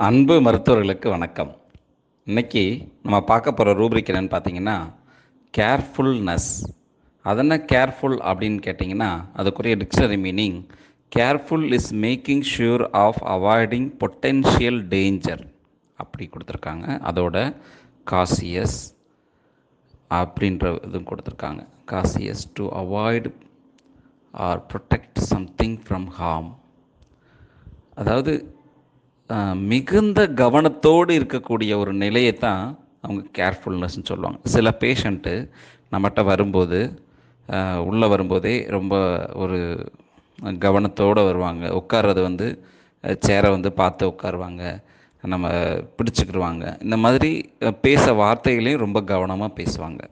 அன்பு மருத்துவர்களுக்கு வணக்கம். இன்னைக்கு நம்ம பார்க்க போகிற ரூபிரிக் என்னென்னு பார்த்தீங்கன்னா கேர்ஃபுல்னஸ் அதென்ன கேர்ஃபுல் அப்படின்னு கேட்டிங்கன்னா அதுக்குரிய dictionary meaning careful is making sure of avoiding potential danger அப்படி கொடுத்துருக்காங்க. அதோட காசியஸ் அப்படின்ற இதுவும் கொடுத்துருக்காங்க. Cautious to avoid or protect something from harm அதாவது மிகுந்த கவனத்தோடு இருக்கக்கூடிய ஒரு நிலையை தான் அவங்க கேர்ஃபுல்னஸ்ன்னு சொல்லுவாங்க. சில பேஷண்ட்டு நம்மகிட்ட வரும்போது உள்ளே வரும்போதே ரொம்ப ஒரு கவனத்தோடு வருவாங்க. உட்கார்றது வந்து சேரை வந்து பார்த்து உட்காருவாங்க. நம்ம பிடிச்சிக்கிடுவாங்க. இந்த மாதிரி பேச வார்த்தைகளையும் ரொம்ப கவனமாக பேசுவாங்க.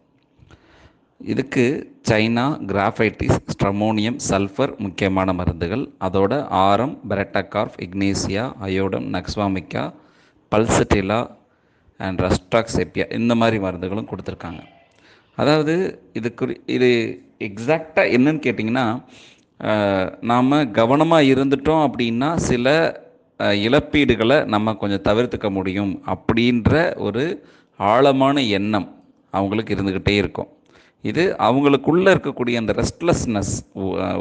இதுக்கு சைனா கிராஃபைட்டிஸ் ஸ்ட்ரமோனியம் சல்ஃபர் முக்கியமான மருந்துகள். அதோட ஆரம் பெரட்டாகார்ப் இக்னேசியா அயோடம் நக்ஸ்வாமிக்கா பல்சட்டிலா அண்ட் ரஸ்டாக்செப்பியா இந்த மாதிரி மருந்துகளும் கொடுத்துருக்காங்க. அதாவது இதுக்கு இது எக்ஸாக்டாக என்னன்னு கேட்டிங்கன்னா நாம் கவனமாக இருந்துட்டோம் அப்படின்னா சில இழப்பீடுகளை நம்ம கொஞ்சம் தவிர்த்துக்க முடியும் அப்படின்ற ஒரு ஆழமான எண்ணம் அவங்களுக்கு இருந்துக்கிட்டே இருக்கும். இது அவங்களுக்குள்ளே இருக்கக்கூடிய அந்த ரெஸ்ட்லெஸ்னஸ்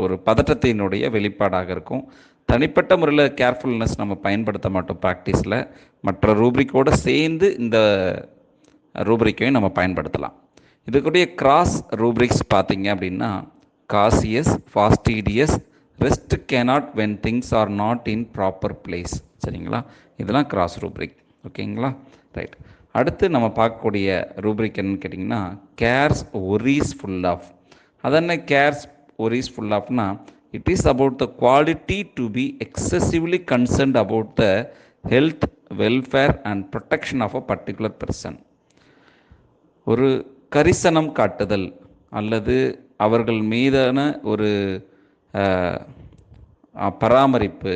ஒரு பதட்டத்தினுடைய வெளிப்பாடாக இருக்கும். தனிப்பட்ட முறையில் கேர்ஃபுல்னஸ் நம்ம பயன்படுத்த மாட்டோம் ப்ராக்டிஸில் மற்ற ரூப்ரிக்கோடு சேர்ந்து இந்த ரூப்ரிக்கையும் நம்ம பயன்படுத்தலாம். இதுக்குடைய கிராஸ் ரூப்ரிக்ஸ் பார்த்தீங்க அப்படின்னா cautious fastidious rest cannot when things are not in proper place சரிங்களா? இதெல்லாம் கிராஸ் ரூப்ரிக் ஓகேங்களா ரைட் அடுத்து நம்ம பார்க்கக்கூடிய ரூப்ரிக் என்னன்னு கேட்டிங்கன்னா கேர்ஸ் ஒரீஸ் ஃபுல் ஆஃப் அதென்ன cares worries full ஆஃப்னா it is about the quality to be excessively concerned about the health welfare and protection of a particular person ஒரு கரிசனம் காட்டுதல் அல்லது அவர்கள் மீதான ஒரு பராமரிப்பு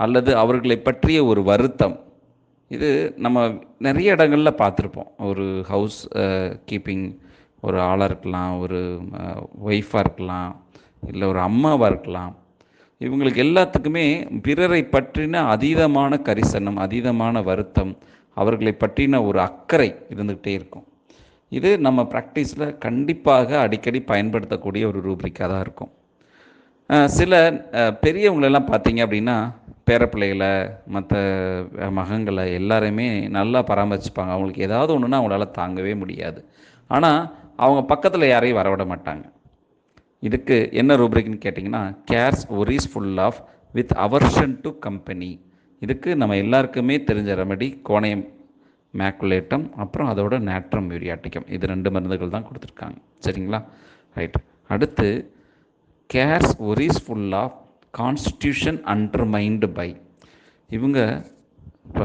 அல்லது அவர்களை பற்றிய ஒரு வருத்தம் இது நம்ம நிறைய இடங்களில் பார்த்துருப்போம். ஒரு ஹவுஸ் கீப்பிங் ஒரு ஆளாக இருக்கலாம் ஒரு ஒய்ஃபாக இருக்கலாம் இல்லை ஒரு அம்மாவாக இருக்கலாம். இவங்களுக்கு எல்லாத்துக்குமே பிறரை பற்றின அதீதமான கரிசனம் அதீதமான வருத்தம் அவர்களை பற்றின ஒரு அக்கறை இருந்துக்கிட்டே இருக்கும். இது நம்ம ப்ராக்டிஸில் கண்டிப்பாக அடிக்கடி பயன்படுத்தக்கூடிய ஒரு ரூப்ரிக்காக தான் இருக்கும். சில பெரியவங்களெல்லாம் பார்த்தீங்க அப்படின்னா பேரப்பிள்ளைகளை மற்ற மகங்களை எல்லாரையுமே நல்லா பராமரிச்சுப்பாங்க. அவங்களுக்கு ஏதாவது ஒன்றுனா அவங்களால தாங்கவே முடியாது. ஆனால் அவங்க பக்கத்தில் யாரையும் வரவிட மாட்டாங்க. இதுக்கு என்ன ரூப்ரிக்னு கேட்டிங்கன்னா cares worries full of with aversion to company இதுக்கு நம்ம எல்லாருக்குமே தெரிஞ்ச ரெமெடி கோணயம் மேக்குலேட்டம் அப்புறம் அதோட நேட்ரம் யூரியாட்டிக்கம் இது ரெண்டு மருந்துகள் தான் கொடுத்துருக்காங்க. சரிங்களா? ரைட் அடுத்து cares worries full of constitution undermined by இவங்க இப்போ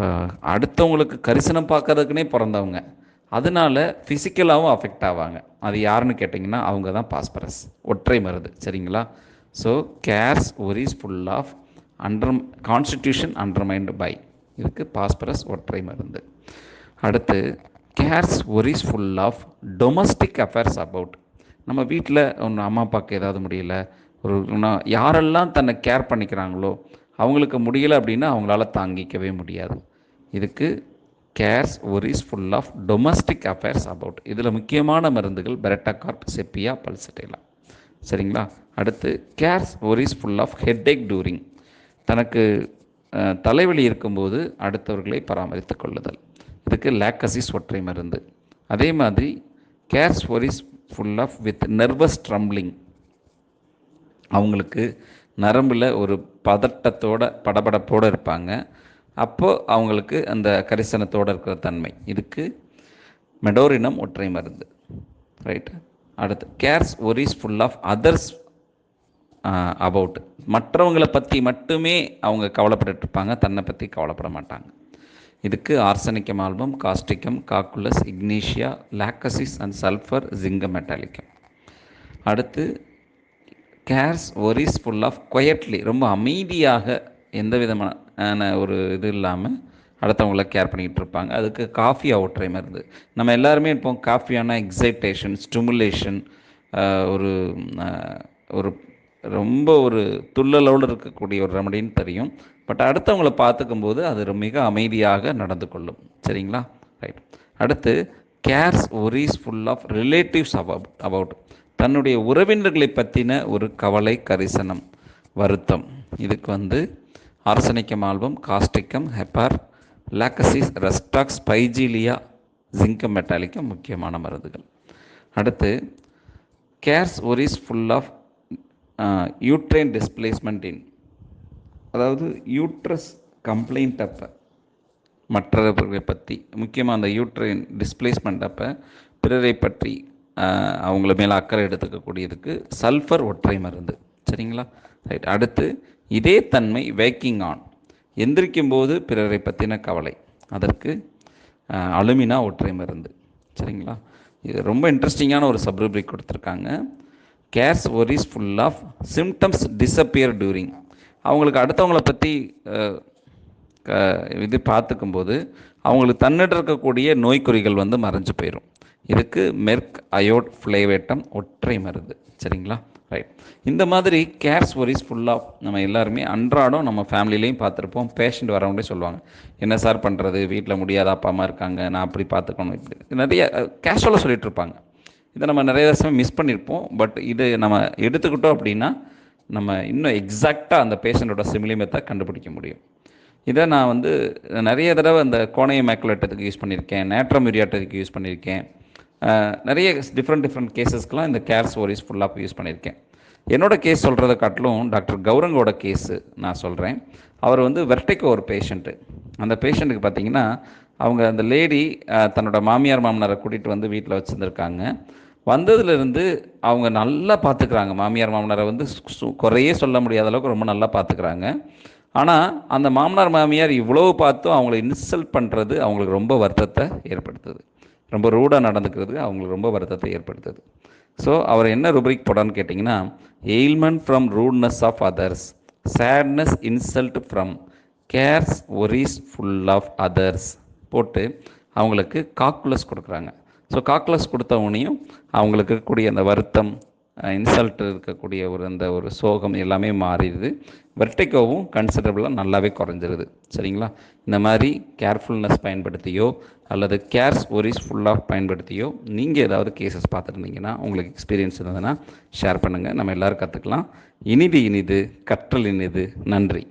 அடுத்தவங்களுக்கு கரிசனம் பார்க்கறதுக்குனே பிறந்தவங்க. அதனால ஃபிசிக்கலாகவும் அஃபெக்ட் ஆவாங்க. அது யாருன்னு கேட்டிங்கன்னா அவங்க தான் பாஸ்பரஸ் ஒற்றை மருந்து சரிங்களா? So cares worries full of under constitution undermined by இதுக்கு பாஸ்பரஸ் ஒற்றை மருந்து. அடுத்து cares worries full of domestic affairs about நம்ம வீட்டில் ஒன்று அம்மா அப்பாவுக்கு ஏதாவது முடியல ஒரு யாரெல்லாம் தன்னை கேர் பண்ணிக்கிறாங்களோ அவங்களுக்கு முடியலை அப்படின்னா அவங்களால தாங்கிக்கவே முடியாது. இதுக்கு cares worries full of domestic affairs about இதில் முக்கியமான மருந்துகள் பெரட்டாகார்ப் செப்பியா பல்சட்டேலா சரிங்களா? அடுத்து cares worries full of headache during தனக்கு தலைவலி இருக்கும்போது அடுத்தவர்களை பராமரித்து கொள்ளுதல். இதுக்கு லேக்கசிஸ் ஒற்றை மருந்து. அதே மாதிரி cares worries full of with nervous trembling அவங்களுக்கு நரம்பில் ஒரு பதட்டத்தோட படபடப்போடு இருப்பாங்க. அப்போது அவங்களுக்கு அந்த கரிசனத்தோடு இருக்கிற தன்மை. இதுக்கு மெடோரினம் ஒற்றை மருந்து. ரைட் அடுத்து cares worries full of others about மற்றவங்களை பற்றி மட்டுமே அவங்க கவலைப்பட்டுட்டு இருப்பாங்க. தன்னை பற்றி கவலைப்பட மாட்டாங்க. இதுக்கு arsenicum album causticum cocculus ignatia lachesis and sulphur zinc metallicum அடுத்து cares worries full of quietly ரொம்ப அமைதியாக எந்த விதமான ஒரு இது இல்லாமல் அடுத்தவங்கள கேர் பண்ணிக்கிட்டு இருப்பாங்க. அதுக்கு காஃபி அவுட்ரை மருந்து நம்ம எல்லாருமே இப்போ காஃபியான எக்ஸைட்டேஷன் ஸ்டிமுலேஷன் ஒரு ஒரு ரொம்ப ஒரு துள்ளலோடு இருக்கக்கூடிய ஒரு ரெமடின்னு தெரியும். பட் அடுத்தவங்களை பார்த்துக்கும்போது அது மிக அமைதியாக நடந்து கொள்ளும். சரிங்களா? ரைட் அடுத்து cares worries full of relatives about about தன்னுடைய உறவினர்களை பற்றின ஒரு கவலை கரிசனம் வருத்தம். இதுக்கு வந்து arsenicum album causticum hepar lachesis rhus tox பைஜீலியா zincum metallicum முக்கியமான மருந்துகள். அடுத்து cares worries full of uterine displacement in அதாவது யூட்ரஸ் கம்ப்ளைண்ட் அப்போ. மற்றவர்களை பற்றி முக்கியமாக அந்த யூட்ரைன் டிஸ்பிளேஸ்மெண்ட் அப்போ பிறரை பற்றி அவங்கள மேலே அக்கறை எடுத்துக்கக்கூடியதுக்கு சல்ஃபர் ஒற்றை மருந்து. சரிங்களா? ரைட் அடுத்து இதே தன்மை வேக்கிங் ஆன். எந்திரிக்கும் போது பிறரை பற்றின கவலை. அதற்கு அலுமினா ஒற்றை மருந்து. சரிங்களா? இது ரொம்ப இன்ட்ரெஸ்டிங்கான ஒரு சப்ரூபிக் கொடுத்துருக்காங்க. Cares worries full of symptoms disappear during அவங்களுக்கு அடுத்தவங்களை பற்றி இது பார்த்துக்கும்போது அவங்களுக்கு தன்னிட இருக்கக்கூடிய நோய்க்குறிகள் வந்து மறைஞ்சு போயிடும் இதுக்கு மெர்க் அயோட் ஃப்ளேவேட்டம் ஒற்றை மருந்து. சரிங்களா? ரைட் இந்த மாதிரி கேர்ஸ் ஒரிஸ் ஃபுல்லாக நம்ம எல்லாருமே அன்றாடம் நம்ம ஃபேமிலிலையும் பார்த்துருப்போம். பேஷண்ட் வரவங்களே சொல்லுவாங்க என்ன சார் பண்ணுறது வீட்டில் முடியாத அப்பா அம்மா இருக்காங்க. நான் அப்படி பார்த்துக்கணும். இப்படி நிறைய கேஷுவலாக சொல்லிட்டு இருப்பாங்க. இதை நம்ம நிறைய வருஷம் மிஸ் பண்ணியிருப்போம் பட் இது நம்ம எடுத்துக்கிட்டோம் அப்படின்னா நம்ம இன்னும் எக்ஸாக்டாக அந்த பேஷண்ட்டோட சிமிலிமத்தை கண்டுபிடிக்க முடியும். இதை நான் வந்து நிறைய தடவை அந்த கோணைய மேக்குலேட்டத்துக்கு யூஸ் பண்ணியிருக்கேன். நேட்ரம் யூரியாட்டத்துக்கு யூஸ் பண்ணியிருக்கேன். நிறைய டிஃப்ரெண்ட் டிஃப்ரெண்ட் கேசஸ்க்கெலாம் இந்த கேர் ஸ்டோரிஸ் ஃபுல்லாக யூஸ் பண்ணியிருக்கேன். என்னோடய கேஸ் சொல்கிறத காட்டிலும் டாக்டர் கௌரங்கோட கேஸு நான் சொல்கிறேன் அவர் வந்து வெர்டைக்கோ ஒரு பேஷண்ட்டு அந்த பேஷண்ட்டுக்கு பார்த்தீங்கன்னா அவங்க அந்த லேடி தன்னோட மாமியார் மாமனாரை கூட்டிகிட்டு வந்து வீட்டில் வச்சுருந்துருக்காங்க. வந்ததுலேருந்து அவங்க நல்லா பார்த்துக்குறாங்க மாமியார் மாமனாரை வந்து குறையே சொல்ல முடியாத அளவுக்கு ரொம்ப நல்லா பார்த்துக்குறாங்க ஆனால் அந்த மாமனார் மாமியார் இவ்வளோ பார்த்தும் அவங்கள இன்சல்ட் பண்ணுறது அவங்களுக்கு ரொம்ப வருத்தத்தை ஏற்படுத்துது. ரொம்ப ரூடாக நடந்துக்கிறது அவங்களுக்கு ரொம்ப வருத்தத்தை ஏற்படுத்துது. ஸோ அவர் என்ன ருப்ரிக் போடான்னு கேட்டிங்கன்னா ailment from rudeness of others sadness insult from cares worries full of others போட்டு அவங்களுக்கு காக்குலஸ் கொடுக்குறாங்க. ஸோ காக்குலஸ் கொடுத்தவனையும் அவங்களுக்கு இருக்கக்கூடிய அந்த வருத்தம் இன்சல்ட் இருக்கக்கூடிய ஒரு அந்த ஒரு சோகம் எல்லாமே மாறிடுது. வெர்டிகோவும் கன்சிடரபுளாக நல்லாவே குறைஞ்சிருது. சரிங்களா? இந்த மாதிரி கேர்ஃபுல்னஸ் பயன்படுத்தியோ அல்லது கேர்ஸ் ஒரிஸ் ஃபுல்லாக பயன்படுத்தியோ நீங்கள் ஏதாவது கேசஸ் பார்த்துருந்தீங்கன்னா உங்களுக்கு எக்ஸ்பீரியன்ஸ் இருந்ததுன்னா ஷேர் பண்ணுங்கள் நம்ம எல்லோரும் கற்றுக்கலாம் இனிது இனிது கற்றல் இனிது. நன்றி.